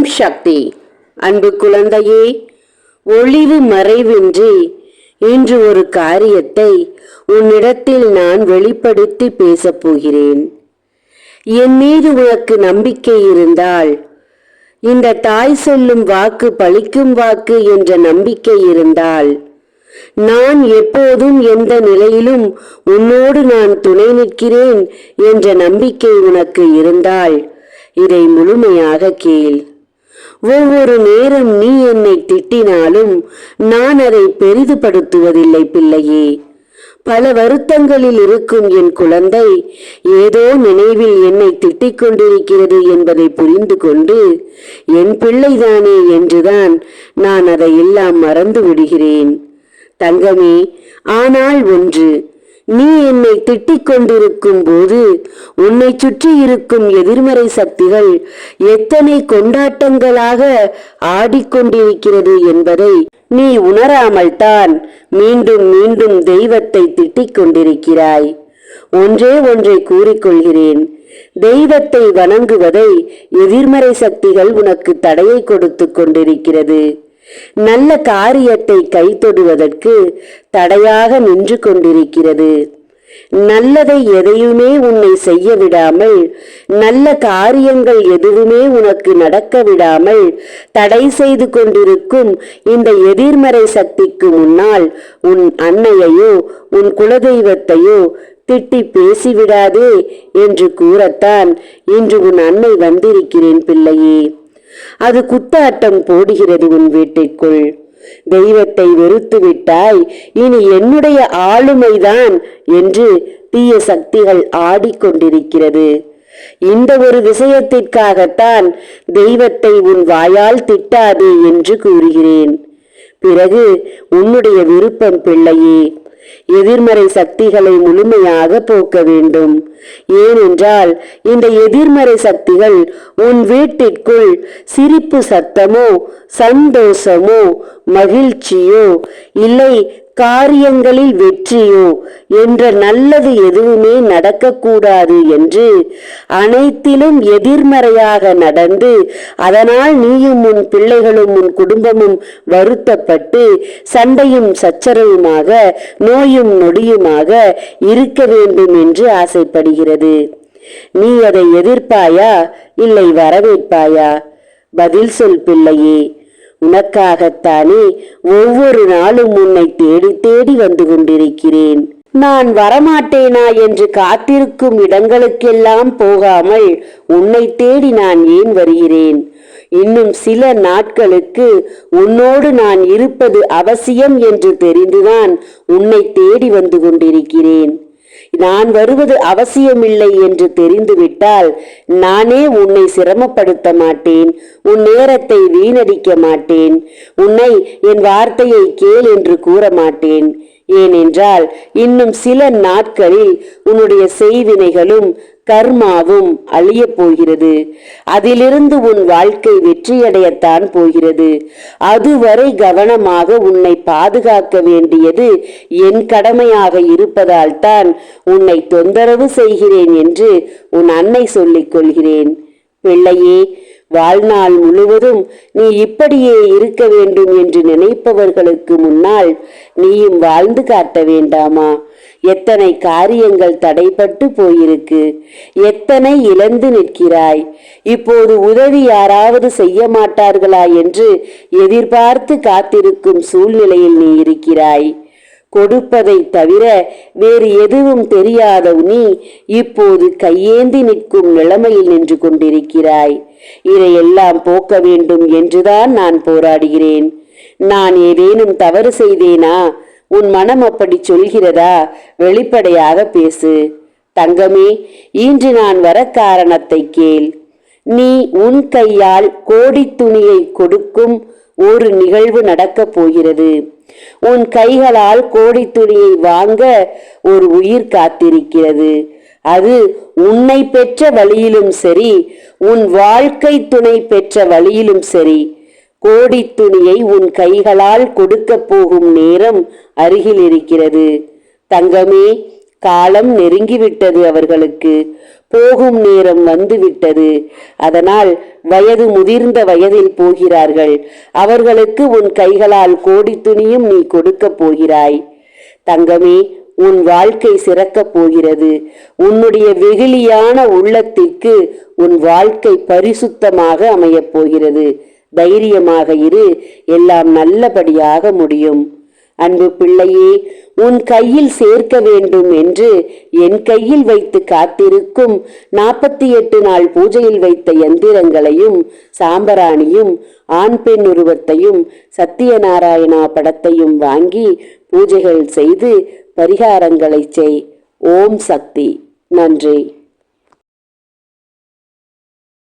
ஓம் சக்தி. அன்பு குழந்தையே ஒளிவு மறைவின்றி இன்று ஒரு காரியத்தை உன்னிடத்தில் நான் வெளிப்படுத்தி பேசப் போகிறேன். என் மீது உனக்கு நம்பிக்கை இருந்தால் இந்த தாய் சொல்லும் வாக்கு பழிக்கும் வாக்கு என்ற நம்பிக்கை இருந்தால் நான் எப்போதும் எந்த நிலையிலும் உன்னோடு நான் துணை நிற்கிறேன் என்ற நம்பிக்கை உனக்கு இருந்தால் இதை முழுமையாக கேள். ஒவ்வொரு நேரம் நீ என்னை திட்டினாலும் நான் அதை பெரிதுபடுத்துவதில்லை பிள்ளையே. பல வருத்தங்களில் இருக்கும் என் குழந்தை ஏதோ நினைவில் என்னை திட்டிக் கொண்டிருக்கிறது என்பதை புரிந்து கொண்டு என் பிள்ளைதானே என்றுதான் நான் அதை எல்லாம் மறந்து விடுகிறேன். தங்கமே ஆனால் ஒன்று நீ என்னை திட்டிக் கொண்டிருக்கும் போது உன்னை சுற்றி இருக்கும் எதிர்மறை சக்திகள் எத்தனை கொண்டாட்டங்களாக ஆடிக்கொண்டிருக்கிறது என்பதை நீ உணராமல் தான் மீண்டும் மீண்டும் தெய்வத்தை திட்டிக் கொண்டிருக்கிறாய் ஒன்றே ஒன்றை கூறிக்கொள்கிறேன். தெய்வத்தை வணங்குவதை எதிர்மறை சக்திகள் உனக்கு தடையை கொடுத்து கொண்டிருக்கிறது. நல்ல காரியத்தை கைத்தொடுவதற்கு தடையாக நின்று கொண்டிருக்கிறது. நல்லதை எதையுமே உன்னை செய்ய விடாமல் நல்ல காரியங்கள் எதுவுமே உனக்கு நடக்க விடாமல் தடை செய்து கொண்டிருக்கும் இந்த எதிர்மறை சக்திக்கு முன்னால் உன் அன்னையையோ உன் குலதெய்வத்தையோ திட்டி பேசிவிடாதே என்று கூறத்தான் இன்று உன் அன்னை வந்திருக்கிறேன் பிள்ளையே. அது குத்தாட்டம் போடுகிறது உன் வீட்டிற்குள் தெய்வத்தை வெறுத்து விட்டாய் இனி என்னுடைய ஆளுமைதான் என்று தீய சக்திகள் ஆடிக்கொண்டிருக்கிறது. இந்த ஒரு விஷயத்திற்காகத்தான் தெய்வத்தை உன் வாயால் திட்டாதே என்று கூறுகிறேன். பிறகு உன்னுடைய விருப்பம் பிள்ளையே எதிர்மறை சக்திகளை முழுமையாக போக்க வேண்டும். ஏனென்றால் இந்த எதிர்மறை சக்திகள் உன் வீட்டிற்குள் சிரிப்பு சத்தமோ சந்தோஷமோ மகிழ்ச்சியோ இல்லை காரியங்களில் வெற்றியோ என்ற நல்லது எதுவுமே நடக்கக்கூடாது என்று அனைத்திலும் எதிர்மறையாக நடந்து அதனால் நீயும் உன் பிள்ளைகளும் உன் குடும்பமும் வருத்தப்பட்டு சண்டையும் சச்சரவுமாக நோயும் நொடியுமாக இருக்க வேண்டும் என்று ஆசைப்படுகிறது. நீ அதை எதிர்ப்பாயா? இல்லை வரவேற்பாயா? பதில் சொல் பிள்ளையே. உனக்காகத்தானே ஒவ்வொரு நாளும் உன்னை தேடி தேடி வந்து கொண்டிருக்கிறேன். நான் வரமாட்டேனா என்று காத்திருக்கும் இடங்களுக்கெல்லாம் போகாமல் உன்னை தேடி நான் ஏன் வருகிறேன்? இன்னும் சில நாட்களுக்கு உன்னோடு நான் இருப்பது அவசியம் என்று தெரிந்துதான் உன்னை தேடி வந்து கொண்டிருக்கிறேன். நான் வருவது அவசியமில்லை என்று தெரிந்துவிட்டால் நானே உன்னை சிரமப்படுத்த மாட்டேன் உன் நேரத்தை வீணடிக்க மாட்டேன் உன்னை என் வார்த்தையை கேள் என்று கூற மாட்டேன். ஏனென்றால் இன்னும் சில நாட்களில் உன்னுடைய செய்வினைகளும் கர்மாவும் அழியப் போகிறது. அதிலிருந்து உன் வாழ்க்கை வெற்றியடையத்தான் போகிறது. அதுவரை கவனமாக உன்னை பாதுகாக்க வேண்டியது என் கடமையாக இருப்பதால் தான் உன்னை தொந்தரவு செய்கிறேன் என்று உன் அன்னை சொல்லிக் கொள்கிறேன். பிள்ளையே வாழ்நாள் முழுவதும் நீ இப்படியே இருக்க வேண்டும் என்று நினைப்பவர்களுக்கு முன்னால் நீயும் வாழ்ந்து காட்ட வேண்டாமா? எத்தனை காரியங்கள் தடைப்பட்டு போயிருக்கு. எத்தனை இழந்து நிற்கிறாய். இப்போது உதவி யாராவது செய்ய மாட்டார்களா என்று எதிர்பார்த்து காத்திருக்கும் சூழ்நிலையில் நீ இருக்கிறாய். கொடுப்பதை தவிர வேறு எதுவும் தெரியாத நீ இப்போது கையேந்தி நிற்கும் நிலைமையில் நின்று கொண்டிருக்கிறாய். இதையெல்லாம் போக்க வேண்டும் என்றுதான் நான் போராடுகிறேன். நான் ஏதேனும் தவறு செய்தேனா? உன் மனம் அப்படி சொல்கிறதா? வெளிப்படையாக பேசு. தங்கமே இன்று நான் வர காரணத்தை கேள். நீ உன் கையால் கோடி துணியை கொடுக்கும் ஒரு நிகழ்வு நடக்கப் போகிறது. உன் கைகளால் கோடி துணியை வாங்க ஒரு உயிர் காத்திருக்கிறது. அது உன்னை பெற்ற வழியிலும் சரி உன் வாழ்க்கை துணை பெற்ற வழியிலும் சரி. கோடி துணியை உன் கைகளால் கொடுக்க போகும் நேரம் அருகில் இருக்கிறது. தங்கமே காலம் நெருங்கிவிட்டது அவர்களுக்கு. போகும் நேரம் வந்துவிட்டது. அதனால் வயது முதிர்ந்த வயதில் போகிறார்கள். அவர்களுக்கு உன் கைகளால் கோடி துணியும் நீ கொடுக்கப் போகிறாய். தங்கமே உன் வாழ்க்கை சிறக்கப் போகிறது. உன்னுடைய வெகுளியான உள்ளத்திற்கு உன் வாழ்க்கை பரிசுத்தமாக அமையப் போகிறது. தைரியமாக இரு. எல்லாம் நல்லபடியாக முடியும். அன்பு பிள்ளையே உன் கையில் சேர்க்க வேண்டும் என்று என் கையில் வைத்து காத்திருக்கும் நாற்பத்தி எட்டு நாள் பூஜையில் வைத்த எந்திரங்களையும் சாம்பராணியும் ஆண் பெண் உருவத்தையும் சத்தியநாராயணா படத்தையும் வாங்கி பூஜைகள் செய்து பரிகாரங்களை செய். ஓம் சக்தி. நன்றி.